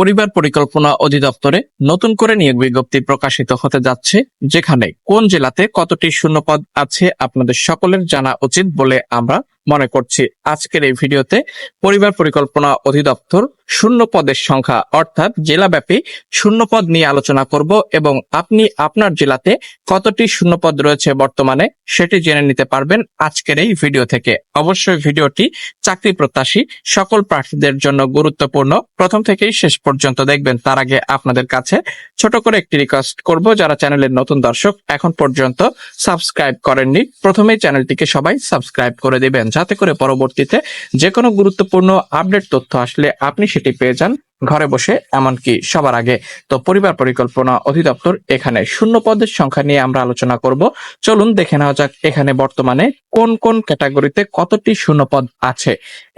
পরিবার পরিকল্পনা অধিদপ্তরে নতুন করে নিয়োগ বিজ্ঞপ্তি প্রকাশিত হতে যাচ্ছে, যেখানে কোন জেলাতে কতটি শূন্যপদ আছে আপনাদের সকলের জানা উচিত বলে আমরা মনে করছি। আজকের এই ভিডিওতে পরিবার পরিকল্পনা অধিদপ্তর শূন্য পদের সংখ্যা অর্থাৎ জেলাব্যাপী শূন্য পদ নিয়ে আলোচনা করব এবং আপনি আপনার জেলাতে কতটি শূন্য পদ রয়েছে বর্তমানে সেটি জেনে নিতে পারবেন আজকের এই ভিডিও থেকে। অবশ্যই ভিডিওটি চাকরি প্রত্যাশী সকল প্রার্থীদের জন্য গুরুত্বপূর্ণ। প্রথম থেকেই শেষ পর্যন্ত দেখবেন, তার আগে আপনাদের কাছে ছোট করে একটি রিকোয়েস্ট করব, যারা চ্যানেলের নতুন দর্শক, এখন পর্যন্ত সাবস্ক্রাইব করেননি, প্রথমেই চ্যানেলটিকে সবাই সাবস্ক্রাইব করে দিবেন। যাতে করে পরবর্তীতে যে কোনো গুরুত্বপূর্ণ আপডেট তথ্য আসলে আপনি সেটি পেয়ে যান ঘরে বসে, এমনকি সবার আগে। তো পরিবার পরিকল্পনা অধিদপ্তর এখানে শূন্য পদের সংখ্যা নিয়ে আমরা আলোচনা করব। চলুন দেখে নেওয়া যাক এখানে বর্তমানে কোন কোন ক্যাটাগরিতে কতটি শূন্য পদ আছে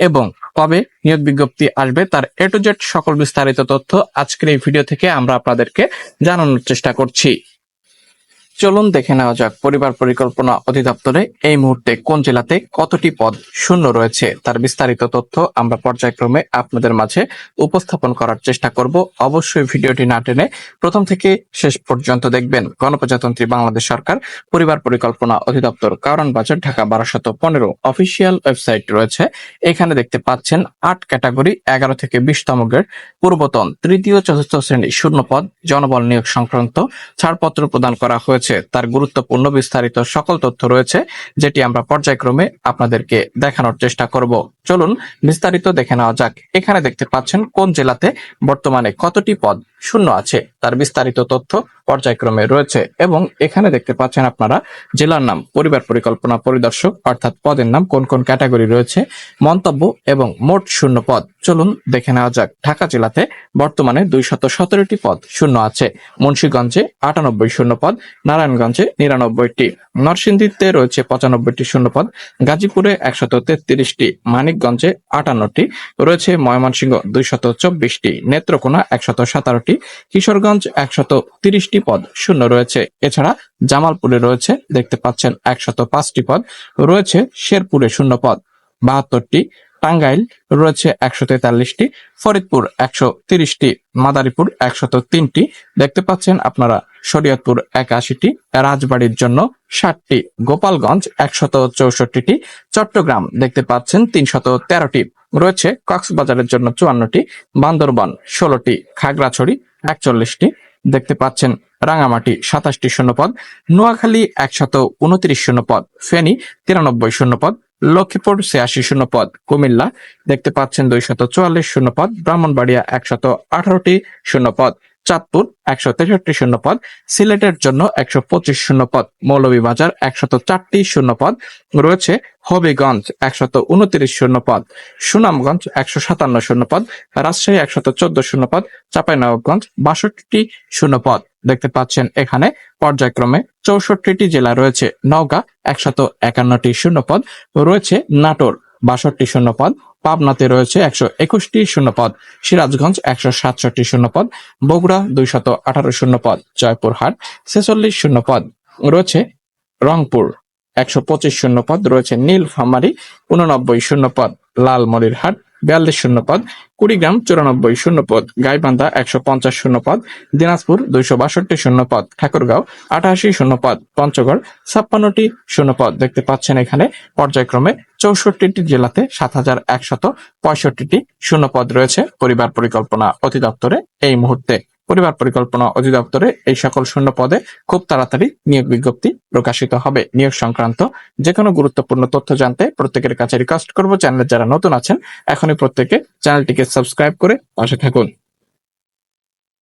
এবং কবে নিয়োগ বিজ্ঞপ্তি আসবে তার এ টু জেড সকল বিস্তারিত তথ্য আজকের এই ভিডিও থেকে আমরা আপনাদেরকে জানানোর চেষ্টা করছি। চলুন দেখে নেওয়া যাক পরিবার পরিকল্পনা অধিদপ্তরে এই মুহূর্তে কোন জেলাতে কতটি পদ শূন্য রয়েছে। তার বিস্তারিত তথ্য আমরা পর্যায়ক্রমে আপনাদের মাঝে উপস্থাপন করার চেষ্টা করব। অবশ্যই ভিডিওটি না টেনে প্রথম থেকে শেষ পর্যন্ত দেখবেন। গণপ্রজাতন্ত্রী বাংলাদেশ সরকার, পরিবার পরিকল্পনা অধিদপ্তর কারণ বাজার ঢাকা বারোশত পনেরো অফিসিয়াল ওয়েবসাইট রয়েছে। এখানে দেখতে পাচ্ছেন আট ক্যাটাগরি, এগারো থেকে বিশতম গ্রেড, পূর্বতন তৃতীয়, চতুর্থ শ্রেণি শূন্য পদ, জনবল নিয়োগ সংক্রান্ত ছাড়পত্র প্রদান করা হয়েছে। তার গুরুত্বপূর্ণ বিস্তারিত সকল তথ্য রয়েছে, যেটি আমরা পর্যায়ক্রমে আপনাদেরকে দেখানোর চেষ্টা করব। চলুন বিস্তারিত দেখে নেওয়া যাক। এখানে দেখতে পাচ্ছেন কোন জেলাতে বর্তমানে কতটি পদ শূন্য আছে, তার বিস্তারিত তথ্য পর্যায়ক্রমে রয়েছে। এবং এখানে দেখতে পাচ্ছেন আপনারা জেলার নাম, পরিবার পরিকল্পনা পরিদর্শক, অর্থাৎ পদের নাম কোন কোন ক্যাটাগরি রয়েছে, মন্তব্য এবং মোট শূন্য পদ। চলুন দেখে নেওয়া যাক, ঢাকা জেলাতে বর্তমানে দুইশত সতেরোটি পদ শূন্য আছে, মুন্সীগঞ্জে আটানব্বই শূন্য পদ নারায়ণগঞ্জে নিরানব্বইটি, নরসিংদীতে রয়েছে পঁচানব্বইটি শূন্য পদ গাজীপুরে একশত তেত্রিশটি, মানিকগঞ্জে আটান্নটি, রয়েছে ময়মনসিংহ দুইশত চব্বিশটি, নেত্রকোনা একশত সাতারোটি, কিশোরগঞ্জ একশত তিরিশটি পদ শূন্য রয়েছে। এছাড়া জামালপুরে রয়েছে, দেখতে পাচ্ছেন, একশত পাঁচটি পদ, রয়েছে শেরপুরে শূন্য পদ বাহাত্তরটি টাঙ্গাইল রয়েছে একশো তেতাল্লিশটি, ফরিদপুর একশো তিরিশটি, মাদারীপুর একশত তিনটি। দেখতে পাচ্ছেন আপনারা, শরীয়তপুর একাশিটি, রাজবাড়ির জন্য ষাটটি, গোপালগঞ্জ একশত চৌষট্টিটি, চট্টগ্রাম দেখতে পাচ্ছেন তিনশত তেরোটি, রয়েছে কক্সবাজারের জন্য চুয়ান্নটি, বান্দরবান ষোলোটি, খাগড়াছড়ি একচল্লিশটি। দেখতে পাচ্ছেন রাঙামাটি সাতাশটি শূন্যপদ, নোয়াখালী একশত উনত্রিশ শূন্যপদ, ফেনী তিরানব্বই শূন্যপদ লক্ষ্মীপুর, ছিয়াশি শূন্য পদ, কুমিল্লা, দেখতে পাচ্ছেন দুইশত চুয়াল্লিশ শূন্য পদ, ব্রাহ্মণবাড়িয়া একশত আঠারোটি শূন্য পদ, চাঁদপুর একশো তেষট্টি শূন্য পদ, সিলেটের জন্য একশো পঁচিশ শূন্যপদ মৌলভীবাজার একশত চারটি শূন্য পদ, রয়েছে হবিগঞ্জ একশত উনত্রিশ শূন্য পদ, সুনামগঞ্জ একশো সাতান্ন শূন্য পদ, রাজশাহী একশত চোদ্দ শূন্যপদ চাঁপাইনবাবগঞ্জ বাষট্টি শূন্যপদ দেখতে পাচ্ছেন এখানে পর্যায়ক্রমে চৌষট্টিটি জেলা রয়েছে। নওগাঁ একশত একান্নটি শূন্যপদ, রয়েছে নাটোর বাষট্টি শূন্যপদ, পাবনাতে রয়েছে একশো একুশটি শূন্যপদ, সিরাজগঞ্জ একশো সাতষট্টি শূন্যপদ, বগুড়া দুইশত আঠারো শূন্যপদ, জয়পুরহাট ছেচল্লিশ শূন্যপদ, রয়েছে রংপুর একশো পঁচিশ শূন্যপদ, রয়েছে নীলফামারী উননব্বই শূন্যপদ, লালমনিরহাট বিয়াল্লিশ শূন্যপদ কুড়িগ্রাম চুরানব্বই শূন্যপদ গাইবান্ধা একশো পঞ্চাশ শূন্যপদ দিনাজপুর দুইশো বাষট্টি শূন্য পদ, ঠাকুরগাঁও আঠাশি শূন্যপদ পঞ্চগড় ছাপ্পান্নটি শূন্যপদ দেখতে পাচ্ছেন এখানে পর্যায়ক্রমে চৌষট্টিটি জেলাতে সাত হাজার একশত পঁয়ষট্টিটি শূন্যপদ রয়েছে। পরিবার পরিকল্পনা অধিদপ্তরে এই মুহূর্তে পরিবার পরিকল্পনা অধিদপ্তরে এই সকল শূন্য পদে খুব তাড়াতাড়ি নিয়োগ বিজ্ঞপ্তি প্রকাশিত হবে। নিয়োগ সংক্রান্ত যে কোনো গুরুত্বপূর্ণ তথ্য জানতে প্রত্যেকের কাছে রিকোয়েস্ট করব। চ্যানেলে যারা নতুন আছেন, এখনই প্রত্যেকে চ্যানেলটিকে সাবস্ক্রাইব করে পাশে থাকুন।